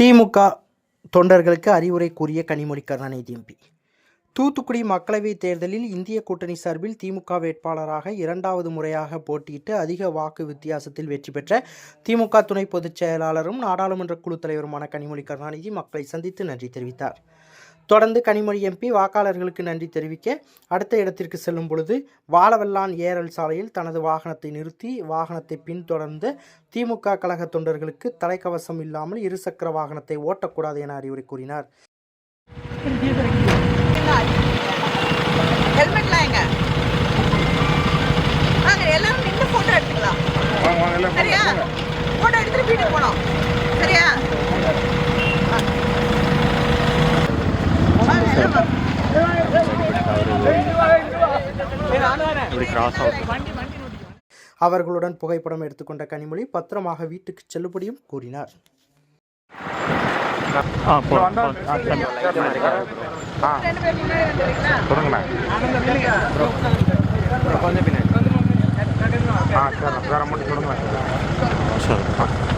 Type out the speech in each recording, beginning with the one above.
திமுக தொண்டர்களுக்கு அறிவுரை கூறிய கனிமொழி கருணாநிதி எம்பி தூத்துக்குடி மக்களவைத் தேர்தலில் இந்திய கூட்டணி சார்பில் திமுக வேட்பாளராக இரண்டாவது முறையாக போட்டியிட்டு அதிக வாக்கு வித்தியாசத்தில் வெற்றி பெற்ற திமுக துணை பொதுச் செயலாளரும் நாடாளுமன்ற குழு தலைவருமான கனிமொழி கருணாநிதி மக்களை சந்தித்து நன்றி தெரிவித்தார். தொடர்ந்து கனிமொழி எம்பி வாக்காளர்களுக்கு நன்றி தெரிவிக்க அடுத்த இடத்திற்கு செல்லும் பொழுது வாழவல்லான் ஏரல் சாலையில் தனது வாகனத்தை நிறுத்தி வாகனத்தை பின்தொடர்ந்து திமுக கழக தொண்டர்களுக்கு தலைக்கவசம் இல்லாமல் இருசக்கர வாகனத்தை ஓட்டக்கூடாது என அறிவுரை கூறினார். சரியா? போட்டோ எடுத்துட்டு வீட்டுக்கு போனோம் சரியா? அவர்களுடன் புகைப்படம் எடுத்துக்கொண்ட கனிமொழி பத்திரமாக வீட்டுக்கு செல்லுபடியும் கூறினார். ஆ சரி. வேற மட்டும் சொல்லுங்க சரி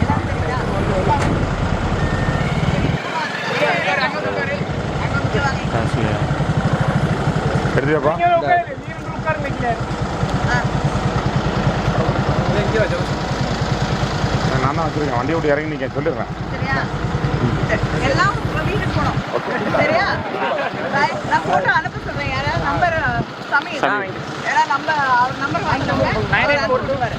தெரியுதாப்பா நான் தான் வச்சுருக்கேன். வண்டி விட்டு இறங்கி நீங்கள் சொல்லிடுறேன். எல்லாம் உங்க வீட்டுக்கு போனோம் சரியா. நான் போட்டோ அனுப்ப சொல்றேன். யாராவது நம்பர் சமயம் ஏன்னா நம்பர் அவர் நம்பர் வாங்கிக்கோங்க. அவர் அனுப்பிடுவாரு.